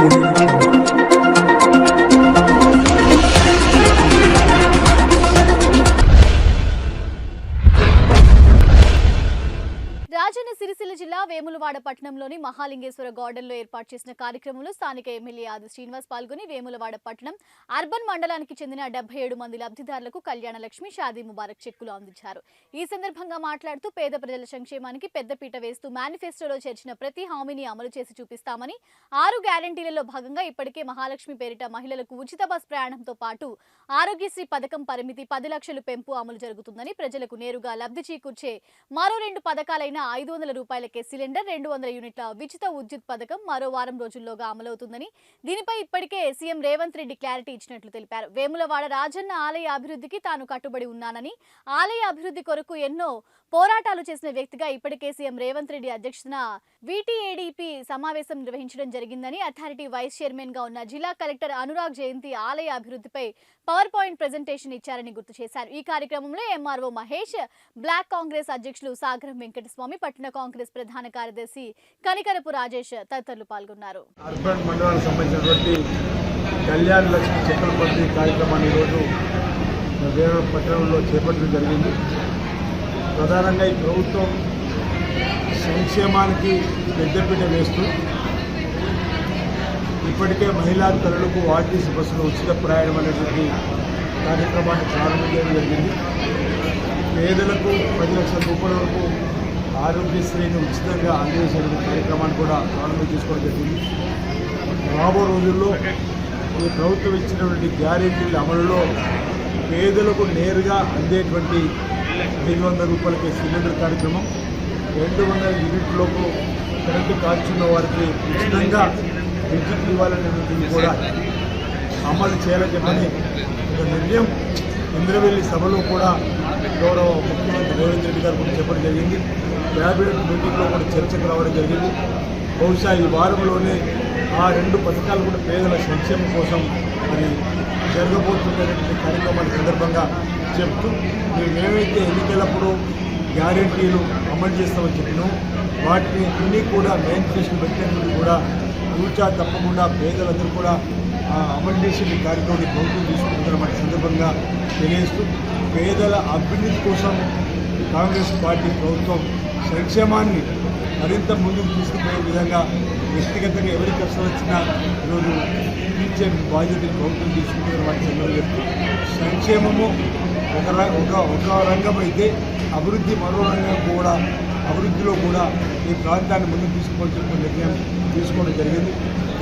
Thank you. Rajanna Sircilla జిల్లా వేములవాడ పట్టణంలోని మహాలింగేశ్వర గార్డెన్లో ఏర్పాటు చేసిన కార్యక్రమంలో స్థానిక ఎమ్మెల్యే ఆది శ్రీనివాస్ పాల్గొని వేములవాడ పట్టణం అర్బన్ మండలానికి చెందిన డెబ్బై ఏడు మంది లబ్ధిదారులకు కళ్యాణ లక్ష్మి షాదీ ముబారక్ చెక్కులు అందించారు. ఈ సందర్భంగా మాట్లాడుతూ పేద ప్రజల సంక్షేమానికి పెద్దపీట వేస్తూ మేనిఫెస్టోలో చేర్చిన ప్రతి హామీని అమలు చేసి చూపిస్తామని ఆరు గ్యారంటీలలో భాగంగా ఇప్పటికే మహాలక్ష్మి పేరిట మహిళలకు ఉచిత బస్ ప్రయాణంతో పాటు ఆరోగ్యశ్రీ పథకం పరిమితి పది లక్షలు పెంపు అమలు జరుగుతుందని ప్రజలకు నేరుగా లబ్ధి చేకూర్చే మరో రెండు పథకాలైన ఐదు వందల రూపాయలకే సిలిండర్ రెండు వందల యూనిట్ల ఉచిత విద్యుత్ పథకం మరో వారం రోజుల్లోగా అమలవుతుందని దీనిపై ఇప్పటికే సీఎం రేవంత్ రెడ్డి క్లారిటీ ఇచ్చినట్లు తెలిపారు. వేములవాడ రాజన్న ఆలయ అభివృద్ధికి తాను కట్టుబడి ఉన్నానని ఆలయ అభివృద్ధి కొరకు ఎన్నో పోరాటాలు చేసిన వ్యక్తిగా ఇప్పటికే సీఎం రేవంత్ రెడ్డి అధ్యక్షతన వీటీఏడీపీ సమావేశం నిర్వహించడం జరిగిందని అథారిటీ వైస్ చైర్మన్గా ఉన్న జిల్లా కలెక్టర్ అనురాగ్ జయంతి ఆలయ అభివృద్ధిపై పవర్ పాయింట్ ప్రజెంటేషన్ ఇచ్చారని గుర్తు చేశారు. ఈ కార్యక్రమంలో ఎంఆర్ఓ మహేష్ బ్లాక్ కాంగ్రెస్ అధ్యక్షులు సాగరం వెంకటస్వామి పట్టణ కాంగ్రెస్ ప్రధాన కార్యదర్శి కనికరపు రాజేష్ తదితరులు పాల్గొన్నారు. అర్బన్ మండలానికి సంబంధించినటువంటి కళ్యాణ లక్ష్మి చెక్కల పంపిణీ కార్యక్రమాన్ని ఈరోజు వేరే పట్టణంలో చేపట్టడం జరిగింది. ప్రధానంగా ఈ ప్రభుత్వం సంక్షేమానికి పెద్దపీట వేస్తూ ఇప్పటికే మహిళా తల్లులకు ఆర్టీసీ బస్సులో ఉచిత ప్రయాణం అనేటువంటి కార్యక్రమాన్ని ప్రారంభించడం జరిగింది. పేదలకు పది లక్షల రూపాయల వరకు ఆరోగ్యశ్రీని ఉచితంగా అందజేసే కార్యక్రమాన్ని కూడా ప్రారంభం చేసుకోవడం జరిగింది. రాబో రోజుల్లో ఈ ప్రభుత్వం ఇచ్చినటువంటి గ్యారెంటీల అమలులో పేదలకు నేరుగా అందేటువంటి ఐదు వందల రూపాయలకి సిలిండర్ కార్యక్రమం రెండు వందల యూనిట్లకు కరెంటు కాల్చున్న వారికి ఉచితంగా విద్యుత్ ఇవ్వాలనేటువంటిది కూడా అమలు చేయాలని చెప్పని ఒక నిర్ణయం ఇంద్రవెల్లి సభలో కూడా గౌరవ ముఖ్యమంత్రి రేవంత్ రెడ్డి గారు కూడా చెప్పడం జరిగింది. క్యాబినెట్ మీటింగ్లో కూడా చర్చకు రావడం జరిగింది. బహుశా ఈ వారంలోనే ఆ రెండు పథకాలు కూడా పేదల సంక్షేమం కోసం మరి జరగబోతున్నటువంటి కార్యక్రమాల సందర్భంగా చెప్తూ మేమేమైతే ఎన్నికలప్పుడు గ్యారెంటీలు అమలు చేస్తామని చెప్పినాం వాటిని అన్నీ కూడా మేనిఫెస్టో పెట్టినటువంటి కూడా కూర్చా తప్పకుండా పేదలందరూ కూడా ఆ, అమలు చేసే కార్యక్రమాన్ని ప్రభుత్వం తీసుకుంటున్నటువంటి సందర్భంగా తెలియజేస్తూ పేదల అభివృద్ధి కోసం కాంగ్రెస్ పార్టీ ప్రభుత్వం సంక్షేమాన్ని మరింత ముందుకు తీసుకుపోయే విధంగా వ్యక్తిగతంగా ఎవరి కష్టం వచ్చినా ఈరోజు ఇచ్చే బాధ్యతను ప్రభుత్వం తీసుకుంటున్నటువంటి సందర్భంగా సంక్షేమము ఒక ఒక ఒక రంగం అయితే అభివృద్ధి మరో రంగం కూడా అభివృద్ధిలో కూడా ఈ ప్రాంతాన్ని ముందుకు తీసుకోవాల్సిన నిర్ణయం తీసుకోవడం జరిగింది.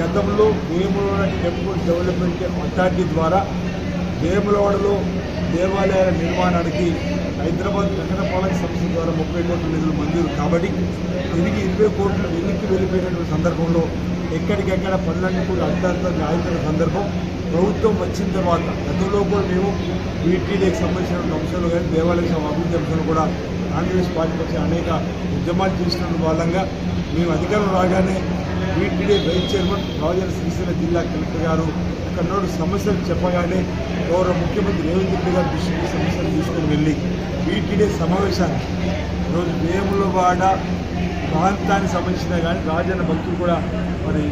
గతంలో వేములవాడ టెంపుల్ డెవలప్మెంట్ అథారిటీ ద్వారా వేములవాడలో దేవాలయాల నిర్మాణానికి హైదరాబాద్ నగరపాలక సంస్థ ద్వారా ముప్పై కోట్ల నిధులు మంజూరు. కాబట్టి తిరిగి ఇరవై కోట్లు వెనక్కి వెళ్ళిపోయినటువంటి సందర్భంలో ఎక్కడికెక్కడ పనులన్నీ కూడా అంతర్గత ఆగిపోయిన సందర్భం ప్రభుత్వం వచ్చిన తర్వాత గతంలో కూడా మేము వీటీడీకి సంబంధించిన అంశాలు కానీ దేవాలయ అభివృద్ధి అంశాలు కూడా కాంగ్రెస్ పార్టీ వచ్చి అనేక ఉద్యమాలు చేసిన వాళ్ళంగా మేము అధికారం రాగానే వీటీడీ వైస్ చైర్మన్ రాజన్న శ్రీశైల జిల్లా కలెక్టర్ గారు అక్కడ సమస్యలు చెప్పగానే గౌరవ ముఖ్యమంత్రి రేవంత్ రెడ్డి గారు దృష్టికి సమస్యలు తీసుకుని వెళ్ళి వీటీడీ సమావేశాన్ని ఈరోజు వేములవాడ ప్రాంతానికి సంబంధించిన కానీ రాజన్న భక్తులు కూడా మరి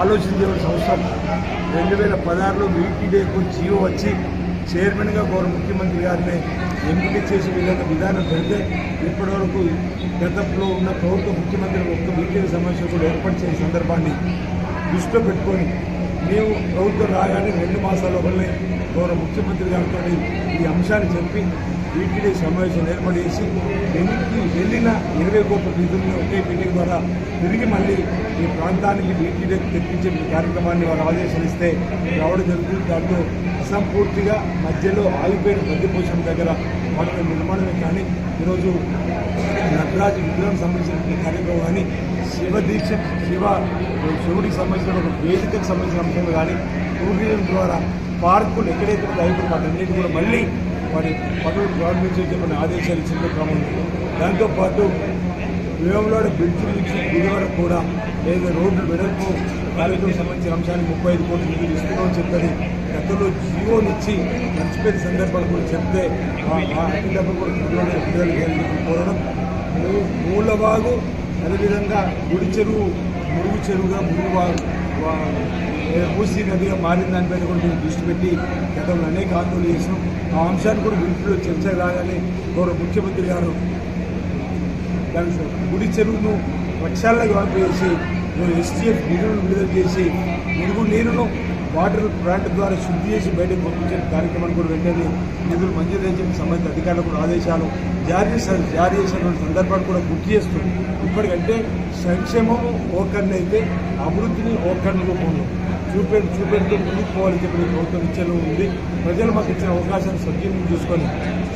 ఆలోచించవలసిన అవసరం. రెండు వేల పదహారులో వీటీడీకు జీవో వచ్చి చైర్మన్గా గౌరవ ముఖ్యమంత్రి గారిని ఎంపిక చేసే విధంగా విధానం పెడితే ఇప్పటివరకు గతంలో ఉన్న ప్రభుత్వ ముఖ్యమంత్రి ఒక్క వీటీడీ సమావేశం కూడా ఏర్పాటు చేసే సందర్భాన్ని దృష్టిలో పెట్టుకొని మేము ప్రభుత్వం రాగానే రెండు మాసాల లోపలనే గౌరవ ముఖ్యమంత్రి గారితో ఈ అంశాన్ని చెప్పి వీటిని సమావేశం ఏర్పాటు చేసి వెనక్కి వెళ్ళిన ఇరవై కోట్ల నిధులను ఒకే మీటింగ్ ద్వారా తిరిగి మళ్ళీ ఈ ప్రాంతానికి వీటిని తెప్పించే కార్యక్రమాన్ని వారు ఆదేశాలు ఇస్తే రావడం జరుగుతుంది. దాంట్లో అసంపూర్తిగా మధ్యలో ఆగిపోయిన మధ్యపోషణ దగ్గర వాటి నిర్మాణమే కానీ ఈరోజు నటరాజు విగ్రహం సంబంధించిన కార్యక్రమం కానీ శివ దీక్ష శివ శివుడికి సంబంధించిన ఒక వేదికకు సంబంధించిన అంశాలు కానీ టూరిజం ద్వారా పార్కులు ఎక్కడైతే అయిపోయిన వాటన్నిటి కూడా మళ్ళీ మరి పనులు ప్రారంభించే చెప్పిన ఆదేశాలు ఇచ్చిన క్రమంలో దాంతోపాటు వేములాడ బ్రిడ్జ్ నుంచి గుడి కూడా లేదా రోడ్లు వెడల్పు కార్యక్రమం సంబంధించిన అంశాన్ని ముప్పై ఐదు కోట్లు నిధులు ఇస్తున్నామని చెప్పని గతంలో జియోనిచ్చి మర్చిపోయిన సందర్భాలు కూడా చెప్తే ఆ- కూడా విడుదల కోరడం. మూలవాగు అదేవిధంగా గుడి చెరువు మురుగు చెరువుగా మురుగువాగు మూసీ నదిగా మారిన దానిపైన కూడా మేము దృష్టి పెట్టి గతంలో అనేక ఆందోళన చేసినాం. ఆ అంశాన్ని కూడా విడుదల చర్చ రాగానే గౌరవ ముఖ్యమంత్రి గారు దాని గుడి చెరువును లక్ష్యాలకు పంపేసి ఎస్టీఎఫ్ నిధులను విడుదల చేసి మురుగు నీరును వాటర్ ప్లాంట్ ద్వారా శుద్ధి చేసి బయటకు పంపించిన కార్యక్రమాన్ని కూడా వెంటనే నిధులు మంజూరు చేసిన సంబంధిత అధికారులకు కూడా ఆదేశాలు జారీ చేశారు జారీ చేసినటువంటి సందర్భాలు కూడా గుర్తు చేస్తుంది. ఇప్పటికంటే సంక్షేమము ఓకర్ని అయితే అభివృద్ధిని ఓకర్ని రూపంలో చూపె చూపెడుతూ ముందుకు పోవాలని చెప్పి ప్రభుత్వం ఇచ్చేలో ఉంది. ప్రజలు మాకు ఇచ్చిన అవకాశాన్ని సద్వినియోగం చూసుకొని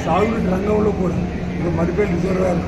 సాగునీటి రంగంలో కూడా ఇప్పుడు మడిపేట రిజర్వాయర్